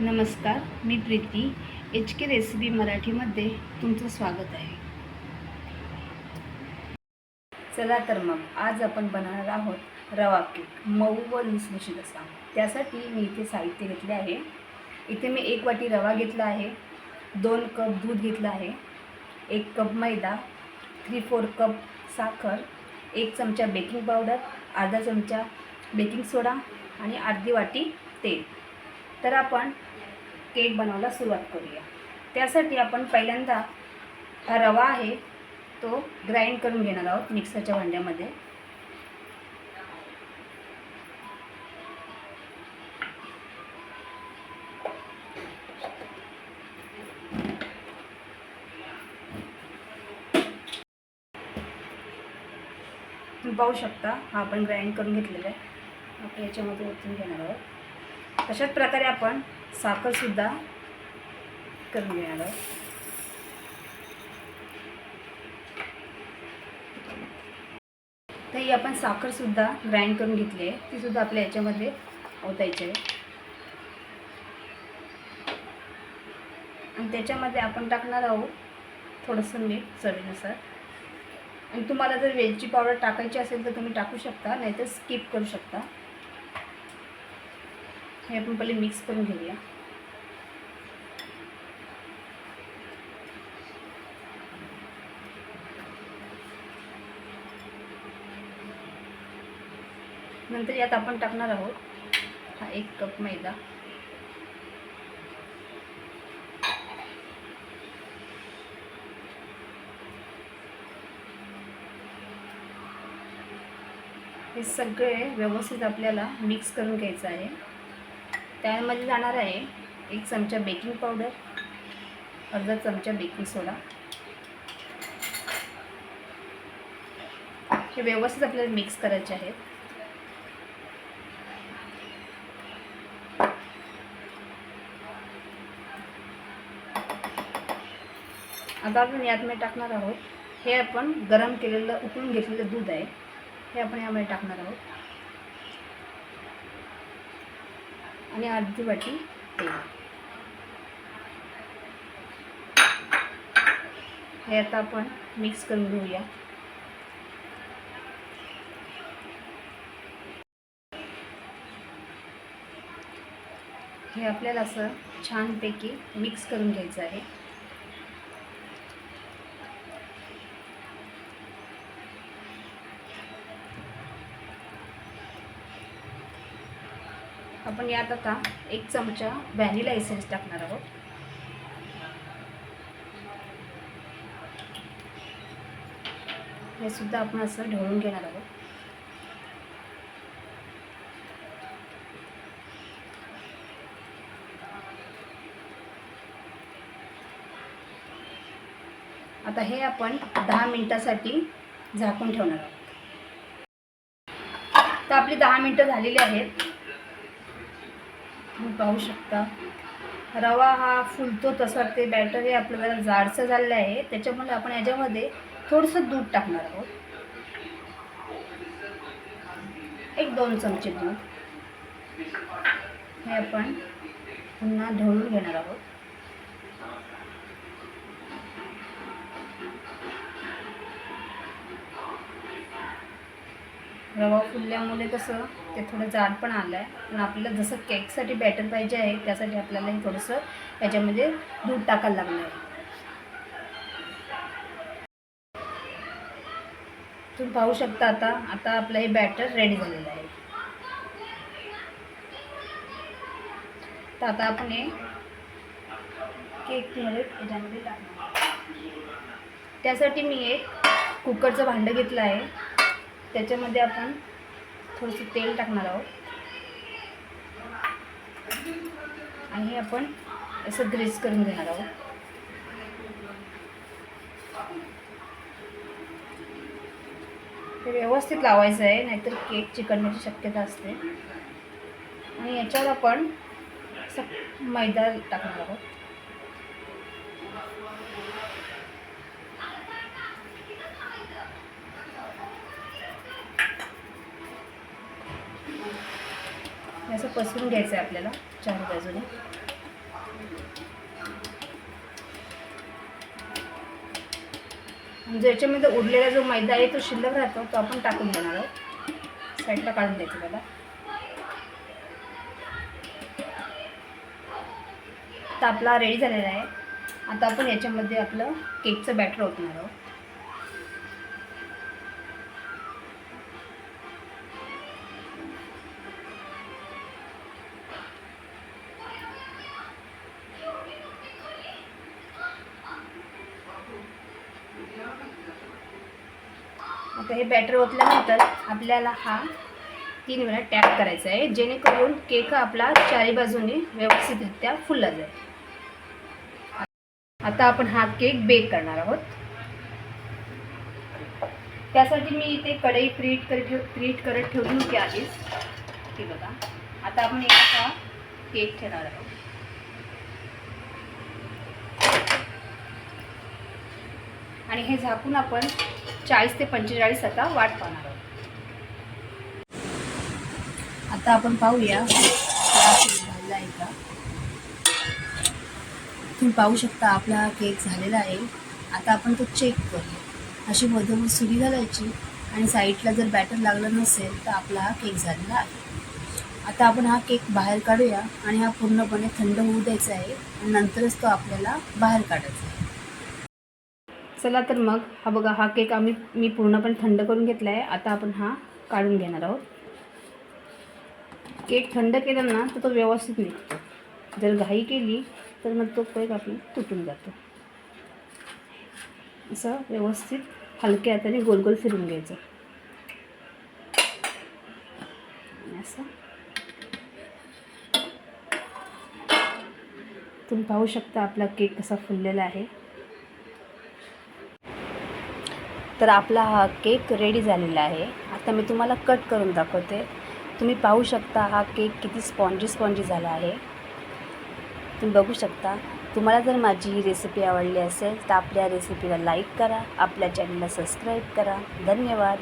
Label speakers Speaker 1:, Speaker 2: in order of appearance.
Speaker 1: नमस्कार मी Preeti. H K recipe मराठीमध्ये तुमचं स्वागत आहे. चला तर मग आज आपण बनवणार आहोत रवा केक मऊ व लुसलुशीत असा. त्यासाठी मी इथे साहित्य घेतले आहे. इथे मी एक वाटी रवा घेतला आहे दोन कप दूध घेतलं आहे एक कप मैदा थ्री फोर कप साखर एक चमचा बेकिंग पावडर अर्धा चमचा बेकिंग सोडा आणि अर्धी वाटी तेल. तर आपण केक बनवायला सुरुवात करूया. त्यासाठी आपण पहिल्यांदा हा रवा आहे तो ग्राइंड करून घेणार आहोत मिक्सरच्या भांड्यामध्ये. तुम्ही पाहू शकता हा आपण ग्राइंड करून घेतलेला आहे. आपण याच्यामध्ये ओतून घेणार आहोत. अशाच प्रकारे आपण साखरसुद्धा करून घेणार आहोत. तर ही आपण साखरसुद्धा ग्राइंड करून घेतली आहे. तीसुद्धा आपल्या याच्यामध्ये ओतायची आहे. आणि त्याच्यामध्ये आपण टाकणार आहोत थोडंसं मीठ चवीनुसार. आणि तुम्हाला जर वेलची पावडर टाकायची असेल तर तुम्ही टाकू शकता नाहीतर स्किप करू शकता. हे आपण पहिले मिक्स करून घेऊया. नंतर यात आपण टाकणार आहोत हा एक कप मैदा. हे सगळे व्यवस्थित आपल्याला मिक्स करून घ्यायचं आहे. त्यामध्ये जाणार आहे एक चमचा बेकिंग पावडर अर्धा चमचा बेकिंग सोडा. हे व्यवस्थित आपल्याला मिक्स करायचे आहेत. आता आपण यातमध्ये टाकणार आहोत. हे आपण गरम केलेलं उकळून घेतलेलं दूध आहे. हे आपण यामध्ये टाकणार आहोत. आणि अर्धी वाटी तेल. हे आता आपण मिक्स करून घेऊया. हे आपल्याला असं छानपैकी मिक्स करून घ्यायचं आहे. आपण यात आता एक चमचा व्हॅनिला एसेन्स टाकणार आहोत. हे सुद्धा आपण असं ढवळून घेणार आहोत. आता हे आपण दहा मिनिटासाठी झाकून ठेवणार आहोत. तर आपली दहा मिनटं झालेली आहेत. तुम्ही पाहू शकता. रवा हा फुलतो तसा. ते बॅटर हे आपल्याला जाडसं झालेलं आहे. त्याच्यामुळे आपण याच्यामध्ये थोडंसं दूध टाकणार आहोत. एक दोन चमचे दूध. हे आपण पुन्हा ढवळून घेणार आहोत. रवा फुलल्यामुळे कसं ते थोडं जाड पण आलं आहे पण आपल्याला जसं केकसाठी बॅटर पाहिजे आहे त्यासाठी आपल्याला हे थोडंसं याच्यामध्ये दूध टाकायला लागलं आहे. तुम्ही पाहू शकता आता आता आपलं हे बॅटर रेडी झालेलं आहे. तर आता आपण हे केकमध्ये याच्यामध्ये टाकणार त्यासाठी मी एक कुकरचं भांडं घेतलं आहे. त्याच्यामध्ये आपण थोडंसं तेल टाकणार आहोत. आणि आपण असं ग्रेस करून घेणार आहोत. ते व्यवस्थित लावायचं आहे नाहीतर केक चिकटण्याची शक्यता असते. आणि याच्यावर आपण असं मैदा टाकणार आहोत. असं पसरून घ्यायचं आहे आपल्याला चार बाजूने. म्हणजे याच्यामध्ये उरलेला जो मैदा आहे तो शिल्लक राहतो तो आपण टाकून देणार आहोत. साईडला काढून द्यायचं त्याला आता आपला रेडी झालेला आहे. आता आपण याच्यामध्ये आपलं केकचं बॅटर ओतणार आहोत. आता हे बॅटर ओतल्यानंतर आपल्याला हा तीन वेळा टॅप करायचा आहे. जेणेकरून केक आपला चारी बाजूने व्यवस्थितरित्या फुलला जाईल. आता आपण हा केक बेक करणार आहोत. त्यासाठी मी इथे कढई प्रीट कर ठेव प्रीट करत ठेवली होती आधीच. ती बघा. आता आपण एक हा केक ठेवणार आहोत. आणि हे झाकून आपण चाळीस ते पंचेचाळीस आता वाट पाहणार आहोत. आता आपण पाहूया झालेला आहे का? तुम्ही पाहू शकता आपला केक झालेला आहे. आता आपण तो चेक करूया. अशी मधोमध सुरी घालायची आणि साईडला जर बॅटर लागलं नसेल तर आपला हा केक झालेला आहे. आता आपण हा केक बाहेर काढूया आणि हा पूर्णपणे थंड होऊ द्यायचा आहे आणि नंतरच तो आपल्याला बाहेर काढायचा आहे. चला तर मग हा बघा हा केक आम्ही मी पूर्णपणे थंड करून घेतला आहे. आता आपण हा काढून घेणार आहोत. केक थंड केला ना तर तो व्यवस्थित निघतो. जर घाई केली तर मग तो केक आपण तुटून जातो. असं व्यवस्थित हलक्या हाताने गोल गोल फिरून घ्यायचं. असं. तुम्ही पाहू शकता आपला केक कसा फुललेला आहे. तर आपला हा केक रेडी झालेला आहे. आता मी तुम्हाला कट करून दाखवते. तुम्ही पाहू शकता हा केक किती स्पॉन्जी स्पॉन्जी झाला आहे. तुम्ही बघू शकता. तुम्हाला जर माझी ही रेसिपी आवडली असेल तर आपल्या रेसिपीला लाईक करा. आपल्या चॅनलला सबस्क्राईब करा. धन्यवाद.